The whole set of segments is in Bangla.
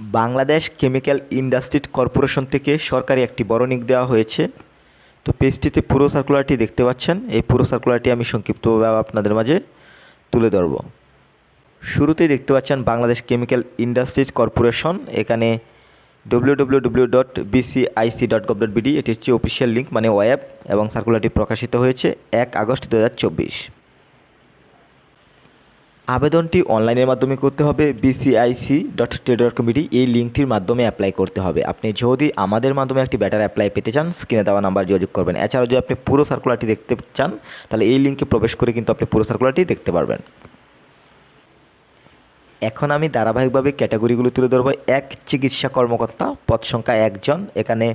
বাংলাদেশ কেমিক্যাল ইন্ডাস্ট্রি কর্পোরেশন থেকে সরকারি একটি বড় দেওয়া হয়েছে। তো পেজটিতে পুরো সার্কুলারটি দেখতে পাচ্ছেন। এই পুরো সার্কুলারটি আমি সংক্ষিপ্তভাবে আপনাদের মাঝে তুলে ধরব। শুরুতেই দেখতে পাচ্ছেন বাংলাদেশ কেমিক্যাল ইন্ডাস্ট্রিজ কর্পোরেশন। এখানে বিডি এটি হচ্ছে অফিসিয়াল লিঙ্ক মানে ওয়েব এবং সার্কুলারটি প্রকাশিত হয়েছে এক আগস্ট দু হাজার চব্বিশ। আবেদনটি অনলাইনের মাধ্যমে করতে হবে। BCIC dot trade dot committee এই লিঙ্কটির মাধ্যমে অ্যাপ্লাই করতে হবে। আপনি যদি আমাদের মাধ্যমে একটি ব্যাটার অ্যাপ্লাই পেতে চান স্ক্রিনে দেওয়া নাম্বার যোগাযোগ করবেন। এছাড়াও যদি আপনি পুরো সার্কুলারটি দেখতে চান, তাহলে এই লিঙ্কে প্রবেশ করে কিন্তু আপনি পুরো সার্কুলারটি দেখতে পারবেন। এখন আমি ধারাবাহিকভাবে ক্যাটাগরিগুলো তুলে ধরবো। এক, চিকিৎসা কর্মকর্তা, পদ সংখ্যা একজন। এখানে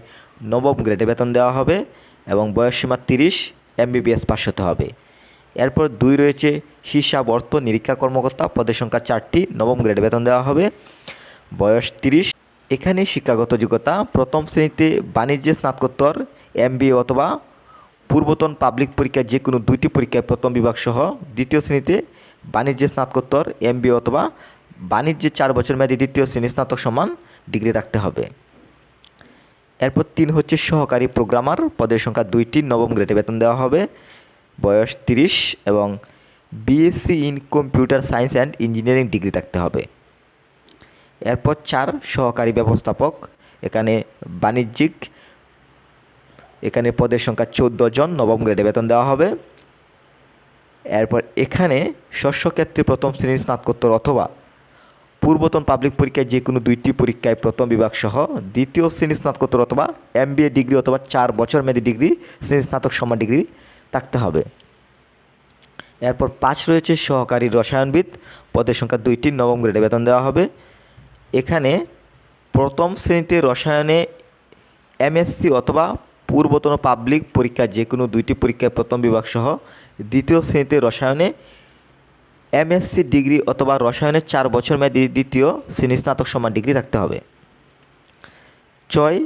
নবম গ্রেডে বেতন দেওয়া হবে এবং বয়সসীমা তিরিশ এমবিবিএস পাশ হতে হবে। এরপর দুই রয়েছে হিসাব অর্থ নিরীক্ষা কর্মকর্তা, পদের সংখ্যা চারটি, নবম গ্রেড বেতন দেওয়া হবে। বয়স তিরিশ। এখানে শিক্ষাগত যোগ্যতা, প্রথম শ্রেণীতে বাণিজ্যে স্নাতকোত্তর, এমবিএ অথবা পূর্বতন পাবলিক পরীক্ষায় যে কোনো দুইটি পরীক্ষায় প্রথম বিভাগ সহ দ্বিতীয় শ্রেণীতে বাণিজ্যে স্নাতকোত্তর, এমবিএ অথবা বাণিজ্যে চার বছর মেয়াদী দ্বিতীয় শ্রেণি স্নাতক সমান ডিগ্রি রাখতে হবে। এরপর তিন হচ্ছে সহকারী প্রোগ্রামার, পদের সংখ্যা দুইটি, নবম গ্রেডে বেতন দেওয়া হবে। বয়স তিরিশ এবং BSc in computer science and engineering degree থাকতে হবে। এরপর চার, সহকারী ব্যবস্থাপক। এখানে বাণিজ্যিক। এখানে পদের সংখ্যা চোদ্দ জন, নবম গ্রেডে বেতন দেওয়া হবে। এরপর এখানে শস্যক্ষেত্রে প্রথম শ্রেণির স্নাতকোত্তর অথবা পূর্বতন পাবলিক পরীক্ষায় যে কোনো দুইটি পরীক্ষায় প্রথম বিভাগ সহ দ্বিতীয় শ্রেণি স্নাতকোত্তর অথবা এমবিএ ডিগ্রি অথবা চার বছর মেয়াদী ডিগ্রি শ্রেণি স্নাতক সমান ডিগ্রি থাকতে হবে। এরপর পাঁচ রয়েছে সহকারী রসায়নবিদ। পদের সংখ্যা দুইটি, নবম গ্রেডে বেতন দেওয়া হবে। এখানে প্রথম শ্রেণীতে রসায়নে এমএসসি অথবা পূর্বতন পাবলিক পরীক্ষা যে কোনো দুইটি পরীক্ষায় প্রথম বিভাগ সহ দ্বিতীয় শ্রেণীতে রসায়নে এমএসসি ডিগ্রি অথবা রসায়নের চার বছর মেয়াদী দ্বিতীয় শ্রেণি স্নাতক সমান ডিগ্রি থাকতে হবে। ছয়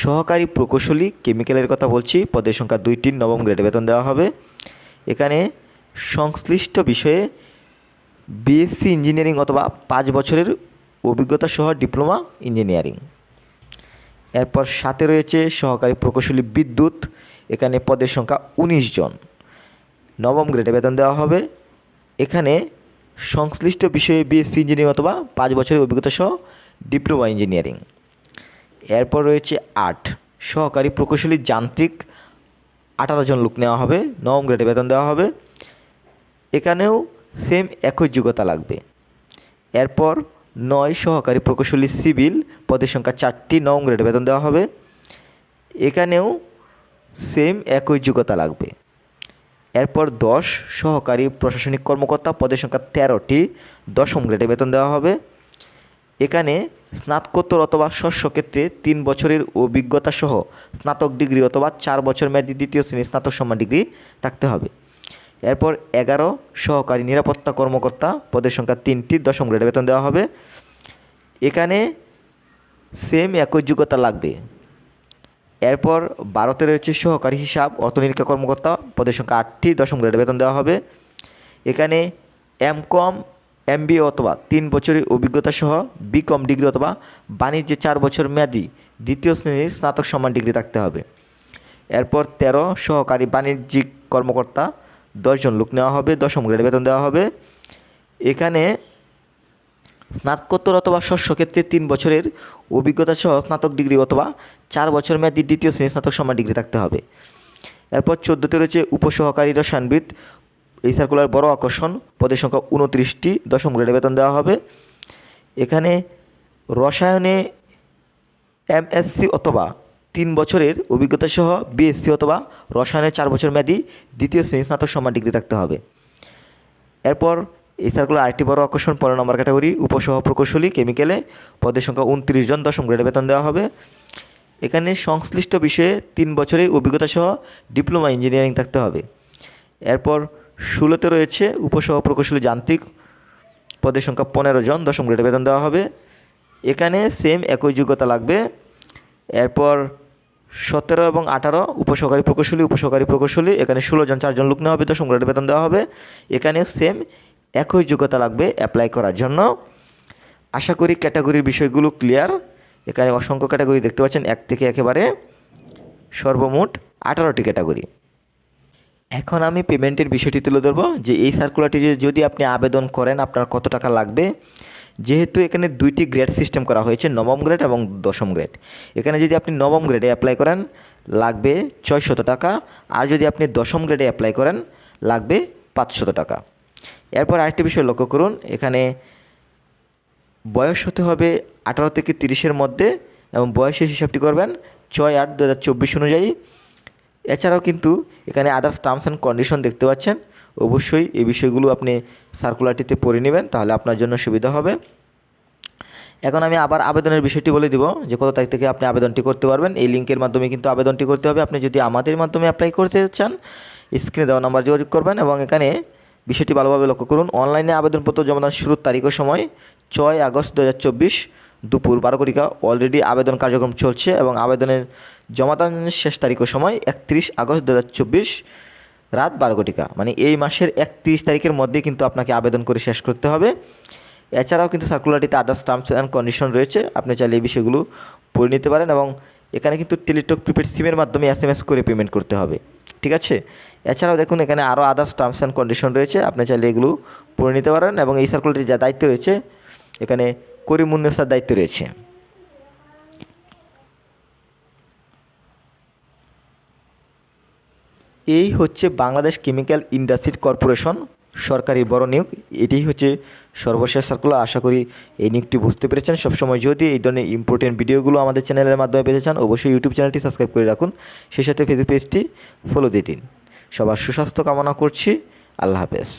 সহকারী প্রকৌশলী কেমিক্যালের কথা বলছি, পদের সংখ্যা দুইটি নবম গ্রেডে বেতন দেওয়া হবে। এখানে সংশ্লিষ্ট বিষয়ে বিএসসি ইঞ্জিনিয়ারিং অথবা পাঁচ বছরের অভিজ্ঞতা সহ ডিপ্লোমা ইঞ্জিনিয়ারিং। এরপর সাথে রয়েছে সহকারী প্রকৌশলী বিদ্যুৎ, এখানে পদের সংখ্যা উনিশ জন। নবম গ্রেডে বেতন দেওয়া হবে। এখানে সংশ্লিষ্ট বিষয়ে বিএসসি ইঞ্জিনিয়ারিং অথবা পাঁচ বছরের অভিজ্ঞতা সহ ডিপ্লোমা ইঞ্জিনিয়ারিং। এরপর রয়েছে আট। সহকারী প্রকৌশলী যান্ত্রিক আঠারো জন লোক নেওয়া হবে, নবম গ্রেডে বেতন দেওয়া হবে। এখানেও সেম একই যোগ্যতা লাগবে। এরপর নয় সহকারী প্রকৌশলী সিভিল পদের সংখ্যা চারটি, নবম গ্রেডে বেতন দেওয়া হবে। এখানেও সেম একই যোগ্যতা লাগবে। এরপর দশ সহকারী প্রশাসনিক কর্মকর্তা পদের সংখ্যা তেরোটি, দশম গ্রেডে বেতন দেওয়া হবে। এখানে স্নাতকোত্তর অথবা শস্য ক্ষেত্রে তিন বছরের অভিজ্ঞতা সহ স্নাতক ডিগ্রি অথবা চার বছর মেয়াদী দ্বিতীয় শ্রেণির স্নাতক সম্মান ডিগ্রি থাকতে হবে। এরপর এগারো, সহকারী নিরাপত্তা কর্মকর্তা পদের সংখ্যা তিনটি, দশম গ্রেডে বেতন দেওয়া হবে। এখানে সেম একই যোগ্যতা লাগবে। এরপর বারোতে রয়েছে সহকারী হিসাব, অর্থনীতিকা কর্মকর্তা পদের সংখ্যা আটটি, দশম গ্রেডে বেতন দেওয়া হবে। এখানে এম কম এমবিএ অথবা তিন বছরের অভিজ্ঞতা সহ বিকম ডিগ্রি অথবা বাণিজ্যে চার বছর মেয়াদি দ্বিতীয় শ্রেণির স্নাতক সমান ডিগ্রি থাকতে হবে। এরপর তেরো সহকারী বাণিজ্যিক কর্মকর্তা দশজন লোক নেওয়া হবে, দশম গ্রেডে বেতন দেওয়া হবে। এখানে স্নাতকোত্তর অথবা শস্য ক্ষেত্রে তিন বছরের অভিজ্ঞতা সহ স্নাতক ডিগ্রি অথবা চার বছর মেয়াদি দ্বিতীয় শ্রেণি স্নাতক সমান ডিগ্রি থাকতে হবে। এরপর চোদ্দোতে রয়েছে উপসহকারী রসায়নবিদ এই সার্কুলার বড় আকর্ষণ, পদের সংখ্যা উনত্রিশটি, দশম গ্রেডে বেতন দেওয়া হবে। এখানে রসায়নে এমএসসি অথবা তিন বছরের অভিজ্ঞতা সহ বিএসসি অথবা রসায়নের চার বছর মেয়াদি দ্বিতীয় শ্রেণি স্নাতক সমান ডিগ্রি থাকতে হবে। এরপর এই সার্কুলার আরেকটি বড় আকর্ষণ পনেরো নম্বর ক্যাটাগরি উপসহ প্রকৌশলী কেমিক্যালে পদের সংখ্যা উনত্রিশ জন, দশম গ্রেডে বেতন দেওয়া হবে। এখানে সংশ্লিষ্ট বিষয়ে তিন বছরের অভিজ্ঞতা সহ ডিপ্লোমা ইঞ্জিনিয়ারিং থাকতে হবে। এরপর ষোলোতে রয়েছে উপসহ প্রকৌশলী যান্ত্রিক পদের সংখ্যা পনেরো জন, দশম গ্রেডে বেতন দেওয়া হবে। এখানে সেম একই যোগ্যতা লাগবে। এরপর সতেরো এবং আঠারো উপসহকারী প্রকৌশলী উপসহকারী প্রকৌশলী, এখানে ষোলো জন চারজন লোক নেওয়া হবে, দশম গ্রেডে বেতন দেওয়া হবে। এখানে সেম একই যোগ্যতা লাগবে অ্যাপ্লাই করার জন্য। আশা করি ক্যাটাগরির বিষয়গুলো ক্লিয়ার এখানে অসংখ্য ক্যাটাগরি দেখতে পাচ্ছেন, এক থেকে একেবারে সর্বমোট আঠারোটি ক্যাটাগরি। এখন আমি পেমেন্টের বিষয়টি তুলে ধরবো যে এই সার্কুলারটি যদি আপনি আবেদন করেন, আপনার কত টাকা লাগবে? যেহেতু এখানে দুইটি গ্রেড সিস্টেম করা হয়েছে, নবম গ্রেড এবং দশম গ্রেড এখানে যদি আপনি নবম গ্রেডে অ্যাপ্লাই করেন, লাগবে ছয়শত টাকা। আর যদি আপনি দশম গ্রেডে অ্যাপ্লাই করেন, লাগবে পাঁচশত টাকা। এরপর আরেকটি বিষয় লক্ষ্য করুন, এখানে বয়স হতে হবে আঠারো থেকে তিরিশের মধ্যে এবং বয়সের হিসাবটি করবেন ছয় আট দু অনুযায়ী। এছাড়াও কিন্তু এখানে আদার্স টার্মস অ্যান্ড কন্ডিশন দেখতে পাচ্ছেন। অবশ্যই এই বিষয়গুলো আপনি সার্কুলারটিতে পড়ে নেবেন, তাহলে আপনার জন্য সুবিধা হবে। এখন আমি আবার আবেদনের বিষয়টি বলে দিব যে কত তারিখ থেকে আপনি আবেদনটি করতে পারবেন। এই লিঙ্কের মাধ্যমে কিন্তু আবেদনটি করতে হবে। আপনি যদি আমাদের মাধ্যমে অ্যাপ্লাই করতে চান স্ক্রিনে দেওয়া নাম্বার যোগাযোগ করবেন এবং এখানে বিষয়টি ভালোভাবে লক্ষ্য করুন। অনলাইনে আবেদনপত্র জমা দেওয়ার শুরুর তারিখ ও সময় ছয় আগস্ট দু হাজার চব্বিশ। দুপুর বারো কোটিকা অলরেডি আবেদন কার্যক্রম চলছে এবং আবেদনের জমাদানের শেষ তারিখ সময় একত্রিশ আগস্ট দু হাজার চব্বিশ রাত বারো কোটিকা মানে এই মাসের একত্রিশ তারিখের মধ্যে কিন্তু আপনাকে আবেদন করে শেষ করতে হবে। এছাড়াও কিন্তু সার্কুলারটিতে আদার্স টার্মস অ্যান্ড কন্ডিশন রয়েছে। আপনি চাইলে এই বিষয়গুলো পড়ে নিতে পারেন এবং এখানে কিন্তু টেলিটক প্রিপেড সিমের মাধ্যমে এস এম এস করে পেমেন্ট করতে হবে। ঠিক আছে? এছাড়াও দেখুন, এখানে আরও আদার্স টার্মস অ্যান্ড কন্ডিশন রয়েছে। আপনি চাইলে এগুলো পড়ে নিতে পারেন এবং এই সার্কুলারটির যা দায়িত্ব রয়েছে, এখানে করিমুন্নেসার দায়িত্ব রয়েছে। এই হচ্ছে বাংলাদেশ কেমিক্যাল ইন্ডাস্ট্রি কর্পোরেশন সরকারি বড় নিয়োগ। এটি হচ্ছে সর্বশেষ সার্কুলার আশা করি এই নিয়োগটি বুঝতে পেরেছেন। সবসময় যদি এই ধরনের ইম্পর্টেন্ট ভিডিওগুলো আমাদের চ্যানেলের মাধ্যমে পেতে চান, অবশ্যই ইউটিউব চ্যানেলটি সাবস্ক্রাইব করে রাখুন। সেই সাথে ফেসবুক পেজটি ফলো দিয়ে দিন। সবার সুস্বাস্থ্য কামনা করছি। আল্লাহ হাফেজ।